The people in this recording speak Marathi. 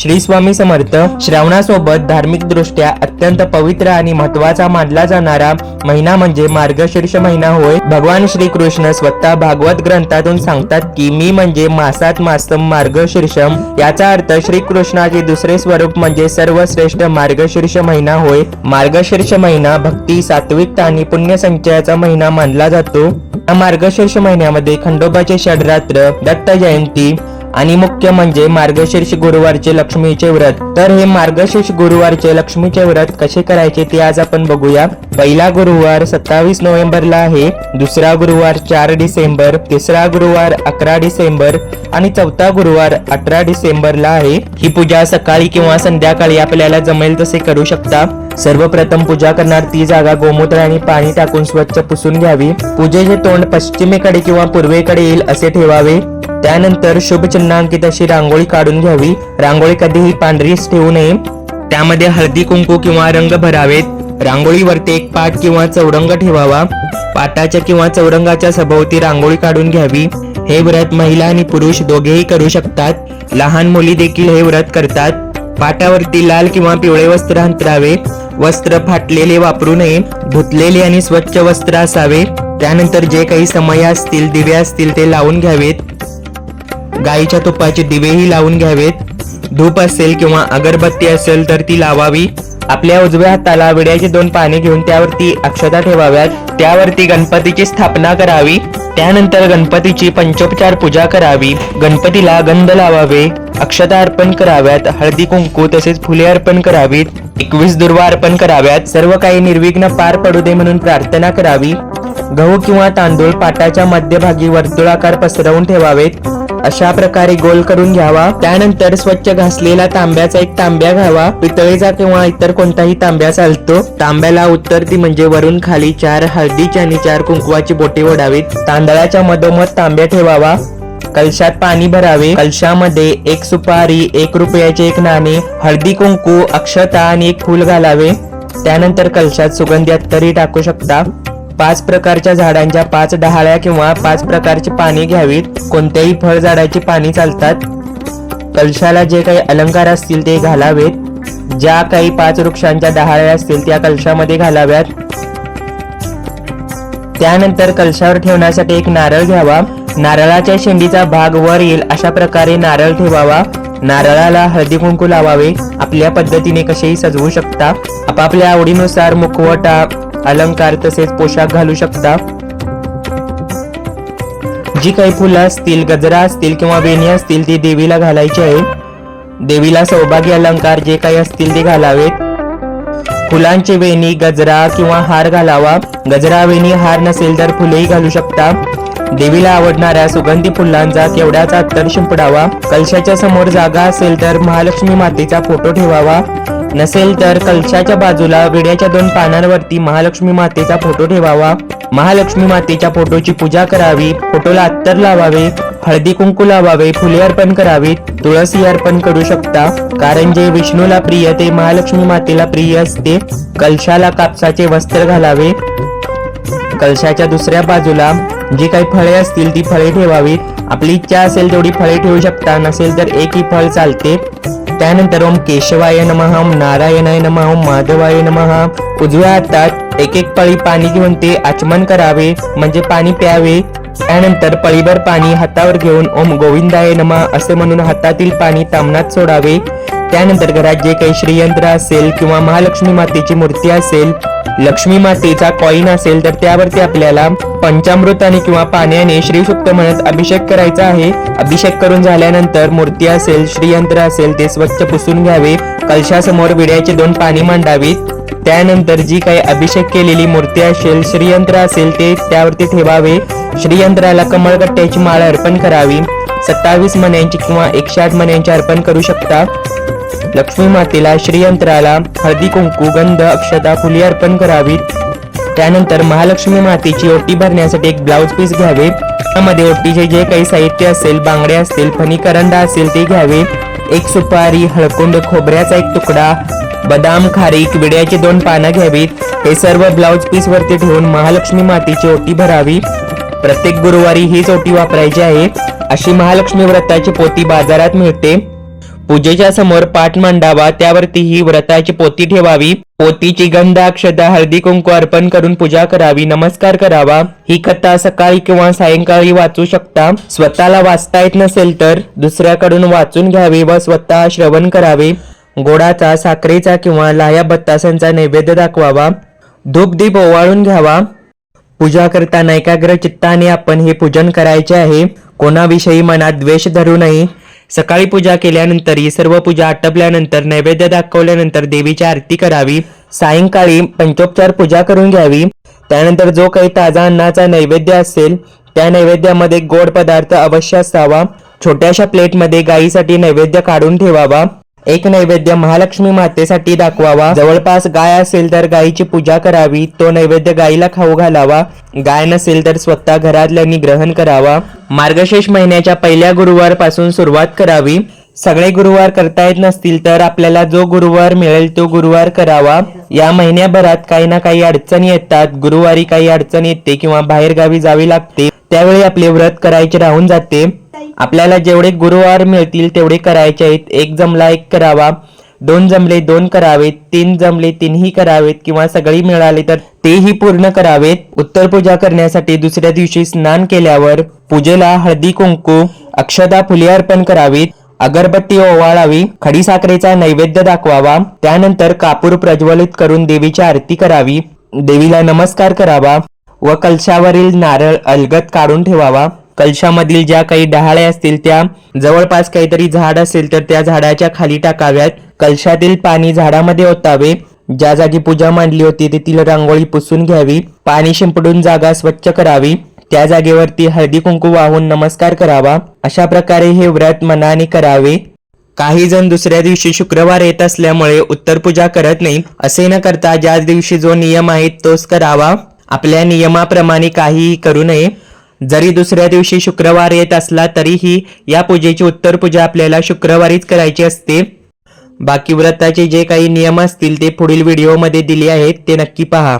श्री स्वामी समर्थ श्रावणासोबत धार्मिक दृष्ट्या अत्यंत पवित्र आणि महत्त्वाचा मानला जाणारा महिना म्हणजे मार्गशीर्ष महिना होय. भगवान श्रीकृष्ण स्वतः भागवत ग्रंथातून सांगतात की मी म्हणजे मासात मासम मार्गशीर्षम याचा अर्थ श्रीकृष्णाचे दुसरे स्वरूप म्हणजे सर्वश्रेष्ठ मार्गशीर्ष महिना होय. मार्गशीर्ष महिना भक्ती सात्विकता आणि पुण्य संचयाचा महिना मानला जातो. या मार्गशीर्ष महिन्यामध्ये खंडोबाचे षडरात्र दत्त जयंती आणि मुख्य म्हणजे मार्गशीर्ष गुरुवारचे लक्ष्मीचे व्रत. तर हे मार्गशीर्ष गुरुवारचे लक्ष्मीचे व्रत कसे करायचे ते आज आपण बघूया. पहिला गुरुवार सत्तावीस नोव्हेंबरला आहे. दुसरा गुरुवार चार डिसेंबर. तिसरा गुरुवार अकरा डिसेंबर. आणि चौथा गुरुवार अठरा डिसेंबरला आहे. ही पूजा सकाळी किंवा संध्याकाळी आपल्याला जमेल तसे करू शकता. सर्वप्रथम पूजा करणार ती जागा गोमूत्र आणि पाणी टाकून स्वच्छ पुसून घ्यावी. पूजेचे तोंड पश्चिमेकडे किंवा पूर्वेकडे येईल असे ठेवावे. त्यानंतर शुभ चिन्हांकित अशी रांगोळी काढून घ्यावी. रांगोळी कधीही पांढरीच ठेवू नये. त्यामध्ये हळदी कुंकू किंवा रंग भरावेत. रांगोळीवरती एक पाट किंवा चौरंग ठेवावा. पाटाच्या किंवा चौरंगाच्या सभोवती रांगोळी काढून घ्यावी. हे व्रत महिला आणि पुरुष दोघेही करू शकतात. लहान मुली देखील हे व्रत करतात. पाटावरती लाल किंवा पिवळे वस्त्र अंतरावे. वस्त्र फाटलेले वापरू नये. धुतलेले आणि स्वच्छ वस्त्र असावे. त्यानंतर जे काही समय असतील दिवे असतील ते लावून घ्यावेत. गाईच्या तुपाचे दिवेही लावून घ्यावेत. धूप असेल किंवा अगरबत्ती असेल तर ती लावावी. आपल्या उजव्या हाताला विड्याची दोन पाने घेऊन त्यावरती अक्षता ठेवाव्यात. त्यावरती गणपतीची स्थापना करावी. त्यानंतर गणपतीची पंचोपचार पूजा करावी. गणपतीला गंध लावावे. अक्षता अर्पण कराव्यात. हळदी कुंकू तसेच फुले अर्पण करावीत. एकवीस दुर्वा अर्पण कराव्यात. सर्व काही निर्विघ्न पार पडू दे म्हणून प्रार्थना करावी. गहू किंवा तांदूळ पाटाच्या मध्यभागी वर्तुळाकार पसरवून ठेवावेत. अशा प्रकारे गोल करून घ्यावा. त्यानंतर स्वच्छ घासलेला तांब्याचा एक तांब्या घ्यावा पितळेचा किंवा इतर कोणताही तांब्या चालतो. तांब्याला उत्तर ती म्हणजे वरून खाली चार हळदीची आणि चार कुंकवाची बोटे ओढावीत. तांदळाच्या मधोमध तांब्या ठेवावा. कलशात पाणी भरावे. कलशामध्ये एक सुपारी एक रुपयाचे एक नाणे हळदी कुंकू अक्षता आणि एक फूल घालावे. त्यानंतर कलशात सुगंधी अत्तरी टाकू शकता. पाच प्रकारच्या झाडांच्या पाच डहाळ्या किंवा पाच प्रकारची पाने घ्यावीत. कोणत्याही फळ झाडाची पाने चालतात. कलशाला जे काही अलंकार असतील ते घालावेत. ज्या काही पाच वृक्षांच्या डहाळ्या असतील त्या कलशामध्ये घालाव्यात. त्यानंतर कलशावर ठेवण्यासाठी एक नारळ घ्यावा. नारळाच्या शेंडीचा भाग वर येईल अशा प्रकारे नारळ ठेवावा. नारळाला हळदी कुंकू लावावे. आपल्या पद्धतीने कसेही सजवू शकता. आपापल्या आवडीनुसार मुखवटा अलंकार तसेच पोशाख घालू शकता. जी काही फुलं असतील गजरा असतील किंवा वेणी असतील ती देवीला घालायची आहे. देवीला सौभाग्य अलंकार जे काही असतील ते घालावेत. फुलांची वेणी गजरा किंवा हार घालावा. गजरा वेणी हार नसेल तर फुलेही घालू शकता. देवीला आवडणाऱ्या सुगंधी फुलांचा तेवढ्याच अत्तर शिंपडावा. कलशाच्या समोर जागा असेल तर महालक्ष्मी मातेचा फोटो ठेवावा. नसेल तर कलशाच्या बाजूला विड्याच्या दोन पानांवरती महालक्ष्मी मातेचा फोटो ठेवावा. महालक्ष्मी मातेच्या फोटोची पूजा करावी फोटोला अत्तर लावावे हळदी कुंकू लावावे फुले अर्पण करावीत तुळसी अर्पण करू शकता. कारण जे विष्णूला प्रिय ते महालक्ष्मी मातेला प्रिय असते. कलशाला कापसाचे वस्त्र घालावे. कलशाच्या दुसऱ्या बाजूला जी काही फळे असतील ती फळे ठेवावीत. आपली इच्छा असेल तेवढी फळे ठेवू शकता नसेल तर एकही फळ चालते. त्यानंतर ओम केशवाय नमः ओम नारायणाय नमः ओम माधवाय नमः. उजव्या हातात एक एक पळी पाणी घेऊन ते आचमन करावे म्हणजे पाणी प्यावे. त्यानंतर पळीभर पाणी हातावर घेऊन ओम गोविंदाय नमः असे म्हणून हातातील पाणी तामणात सोडावे. त्यानंतर घरात जे काही श्रीयंत्र असेल किंवा महालक्ष्मी मातेची मूर्ती असेल लक्ष्मी मातेचा कॉईन असेल तर त्यावरती आपल्याला पंचामृताने किंवा पाण्याने श्रीसुक्त म्हणत अभिषेक करायचा आहे. अभिषेक करून झाल्यानंतर मूर्ती असेल श्रीयंत्र असेल ते स्वच्छ पुसून घ्यावे. कलशासमोर विड्याचे दोन पाणी मांडावीत. त्यानंतर जी काही अभिषेक केलेली मूर्ती असेल श्रीयंत्र असेल ते त्यावरती ठेवावे. श्रीयंत्राला कमळगट्ट्याची माळ अर्पण करावी. सत्तावीस मण्यांची किंवा एकशे आठ मण्यांची अर्पण करू शकता. लक्ष्मी मातेला श्रीयंत्राला हळदी कुंकू गंध अक्षता फुली अर्पण करावीत. त्यानंतर महालक्ष्मी मातेची ओटी भरण्यासाठी एक ब्लाऊज पीस घ्यावे. त्यामध्ये ओटीचे जे काही साहित्य असेल बांगडे असतील फणीकरंडा असेल ते घ्यावे. एक सुपारी हळकुंड खोबऱ्याचा एक तुकडा बदाम खारीक विड्याची दोन पानं घ्यावीत. हे सर्व ब्लाऊज पीस वरती ठेवून महालक्ष्मी मातेची ओटी भरावी. प्रत्येक गुरुवारी हीच ओटी वापरायची आहे. अशी महालक्ष्मी व्रताची पोती बाजारात मिळते. पूजेच्या समोर पाठ मांडावा त्यावरती ही व्रताची पोती ठेवावी. पोतीची गंध अक्षदा हळदी कुंकू अर्पण करून पूजा करावी नमस्कार करावा. ही कथा सकाळी किंवा सायंकाळी वाचू शकता. स्वतःला वाचता येत नसेल तर दुसऱ्याकडून वाचून घ्यावे व स्वतः श्रवण करावे. गोडाचा साखरेचा किंवा लाह्या बत्तासांचा नैवेद्य दाखवावा. धूपदीप ओवाळून घ्यावा. पूजा करताना एकाग्र चित्ताने आपण हे पूजन करायचे आहे. कोणाविषयी मनात द्वेष धरू नये. सकाळी पूजा केल्यानंतर ही सर्व पूजा आटपल्यानंतर नैवेद्य दाखवल्यानंतर देवीची आरती करावी. सायंकाळी पंचोपचार पूजा करून घ्यावी. त्यानंतर जो काही ताजा अन्नाचा नैवेद्य असेल त्या नैवेद्यामध्ये गोड पदार्थ अवश्य असावा. छोट्याशा प्लेटमध्ये गायीसाठी नैवेद्य काढून ठेवावा. एक नैवेद्य महालक्ष्मी मातेसाठी दाखवावा. जवळपास गाय असेल तर गायीची पूजा करावी. तो नैवेद्य गायीला खाऊ घालावा. गाय नसेल तर स्वतः घरातल्यांनी ग्रहण करावा. मार्गशीर्ष महिन्याच्या पहिल्या गुरुवारपासून सुरुवात करावी. सगळे गुरुवार करता येत नसतील तर आपल्याला जो गुरुवार मिळेल तो गुरुवार करावा. या महिन्याभरात काही ना काही अडचणी येतात. गुरुवारी काही अडचण येते किंवा बाहेरगावी जावी लागते. त्यावेळी आपले व्रत करायचे राहून जाते. आपल्याला जेवढे गुरुवार मिळतील तेवढे करायचे आहेत. एक जमला एक करावा. दोन जमले दोन करावेत. तीन जमले तीनही करावेत किंवा सगळी मिळाली तर तेही पूर्ण करावेत. उत्तर पूजा करण्यासाठी दुसऱ्या दिवशी स्नान केल्यावर पूजेला हळदी कुंकू अक्षदा फुले अर्पण करावीत. अगरबत्ती ओवाळावी. खडीसाखरेचा नैवेद्य दाखवावा. त्यानंतर कापूर प्रज्वलित करून देवीची आरती करावी. देवीला नमस्कार करावा व कलशावरील नारळ अलगत काढून ठेवावा. कलशामधील ज्या काही डहाळ्या असतील त्या जवळपास काहीतरी झाड असेल तर त्या झाडाच्या खाली टाकाव्यात. कलशातील पाणी झाडामध्ये ओतावे. ज्या जागी पूजा मांडली होती तेथील रांगोळी पुसून घ्यावी. पाणी शिंपडून जागा स्वच्छ करावी. त्या जागेवरती हळदी कुंकू वाहून नमस्कार करावा. अशा प्रकारे हे व्रत मनाने करावे. काही जण दुसऱ्या दिवशी शुक्रवार येत असल्यामुळे उत्तर पूजा करत नाही. असे न करता ज्या दिवशी जो नियम आहे तोच करावा. आपल्या नियमाप्रमाणे काहीही करू नये. जरी दुसऱ्या दिवशी शुक्रवार येत असला तरीही या पूजेची उत्तर पूजा आपल्याला शुक्रवारीच करायची असते. बाकी व्रताचे जे काही नियम असतील ते पुढील व्हिडिओमध्ये दिले आहेत ते नक्की पहा.